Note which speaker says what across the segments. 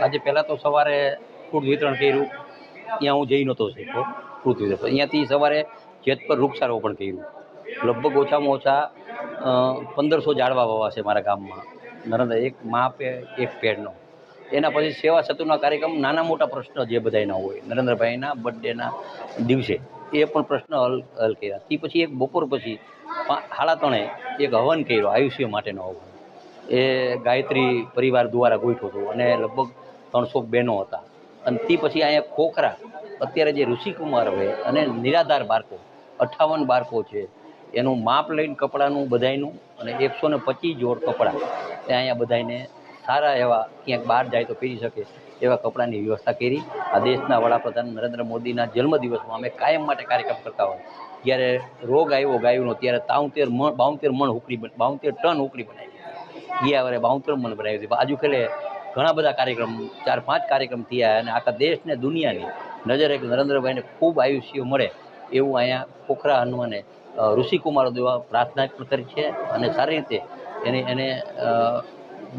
Speaker 1: આજે પહેલાં તો સવારે ફ્રૂટ વિતરણ કર્યું. ત્યાં હું જઈ નહોતો શક્યો ફ્રૂટ વિતરણ અહીંયાથી સવારે જેતપર વૃક્ષારોપણ કર્યું. લગભગ ઓછામાં ઓછા પંદરસો ઝાડવા વાવા છે મારા ગામમાં. નરેન્દ્ર એક માપે એક પેડનો. એના પછી સેવા સેતુના કાર્યક્રમ નાના મોટા પ્રશ્ન જે બધાયના હોય, નરેન્દ્રભાઈના બર્થડેના દિવસે એ પણ પ્રશ્ન હલ હલ કર્યા. તે પછી એક બપોર પછી પા- સાડા ત્રણે એક હવન કર્યો, આયુષ્ય માટેનો હવન એ ગાયત્રી પરિવાર દ્વારા ગોઠવું હતું અને લગભગ ત્રણસો બહેનો હતા. અને તે પછી અહીંયા ખોખરા, અત્યારે જે ઋષિકુમાર હોય અને નિરાધાર બાળકો અઠ્ઠાવન બાળકો છે, એનું માપ લઈને કપડાનું બધાયનું અને એકસો ને પચીસ જોડ કપડાં એ અહીંયા બધાને સારા એવા ક્યાંક બહાર જાય તો પહેરી શકે એવા કપડાની વ્યવસ્થા કરી. આ દેશના વડાપ્રધાન નરેન્દ્ર મોદીના જન્મદિવસમાં અમે કાયમ માટે કાર્યક્રમ કરતા હોય. જ્યારે રોગ આવ્યો ગાયોનો, ત્યારે તાઉતેર મણ બાઉતેર મણ બન- બાઉતેર ટન હુકડી બનાવી. ગયા વરે બાઉતેર મણ બનાવી હતી આજુ ખેલે ઘણા બધા કાર્યક્રમ, ચાર પાંચ કાર્યક્રમ થયા અને આખા દેશને દુનિયાની નજરે નરેન્દ્રભાઈને ખૂબ આયુષ્ય મળે એવું અહીંયા પોખરા હનુમાને ઋષિકુમાર દેવા પ્રાર્થના પણ કરી છે અને સારી રીતે એને એને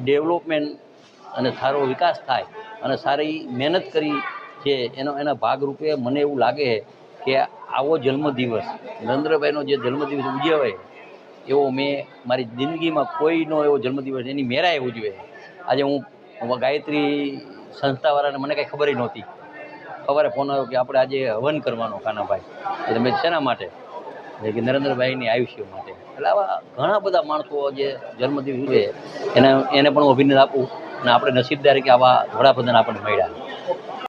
Speaker 1: ડેવલપમેન્ટ અને સારો વિકાસ થાય અને સારી મહેનત કરી છે એનો, એના ભાગરૂપે મને એવું લાગે કે આવો જન્મદિવસ, નરેન્દ્રભાઈનો જે જન્મદિવસ ઉજવાય એવો મેં મારી જિંદગીમાં કોઈનો એવો જન્મદિવસ એની મેરાએ ઉજવે આજે હું ગાયત્રી સંસ્થાવાળાને મને કાંઈ ખબર નહોતી. સવારે ફોન આવ્યો કે આપણે આજે હવન કરવાનો કાનાભાઈ. એટલે મેં શેના માટે? એટલે કે નરેન્દ્રભાઈની આયુષ્ય માટે. એટલે આવા ઘણા બધા માણસો જે જન્મદિવસ ઉજવે. એને એને પણ હું અભિનંદન આપું. અને આપણે નસીબદારી કે આવા વડાપ્રધાન આપણને મળ્યા.